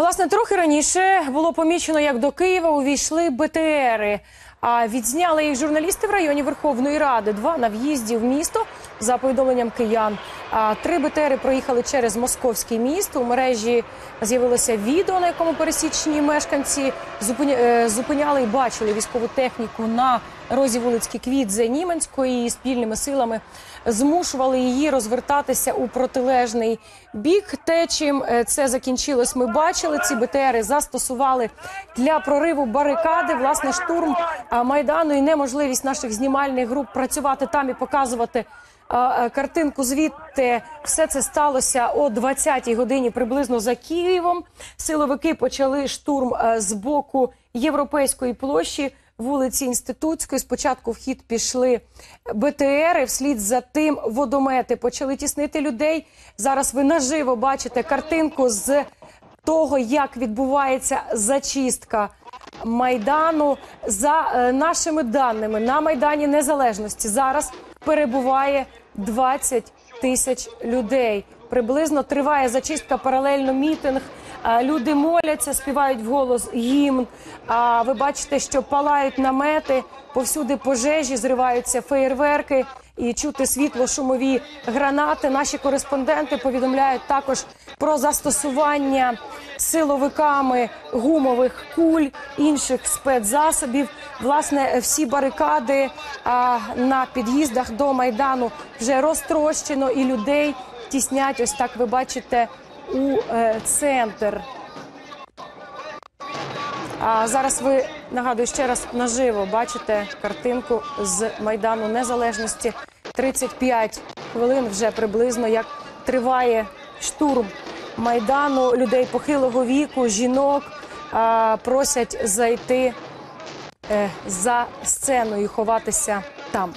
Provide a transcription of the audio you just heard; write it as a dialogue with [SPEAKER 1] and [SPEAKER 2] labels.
[SPEAKER 1] Власне, трохи раніше було помічено, як до Києва увійшли БТРи. А відзняли їх журналісти в районі Верховної Ради. Два на в'їзді в місто за повідомленням киян. Три БТРи проїхали через московське місто. У мережі з'явилося відео, на якому пересічні мешканці е, зупиняли і бачили військову техніку на розі вулиці Квітзе Німенської і спільними силами змушували її розвертатися у протилежний бік. Те, чим е, це закінчилось, ми бачили. Ці БТРи застосували для прориву барикади. Власне, штурм майдану і неможливість наших знімальних груп працювати там і показувати. Е, Картинку звідти все це сталося о 20-й годині приблизно за Києвом. Силовики почали штурм е, з боку європейської площі вулиці Інститутської. Спочатку в хід пішли БТРи, вслід за тим водомети почали тіснити людей. Зараз ви наживо бачите картинку з того, як відбувається зачистка майдану. За е, нашими даними на майдані Незалежності зараз перебуває 20 тисяч людей. Приблизно триває зачистка паралельно мітинг. Е, Люди моляться, співають вголос гімн. А ви бачите, що палають намети, повсюди пожежі, зриваються феєрверки і чути світло, шумові гранати. Наші кореспонденти повідомляють також про застосування силовиками гумових куль, інших спецзасобів. Власне, всі барикади а, на під'їздах до майдану вже розтрощено, і людей тіснять. Ось так ви бачите у е, центр. А зараз ви нагадую ще раз наживо бачите картинку з майдану незалежності. 35 хвилин вже приблизно як триває штурм майдану людей похилого віку, жінок а, просять зайти е, за сцену і ховатися там.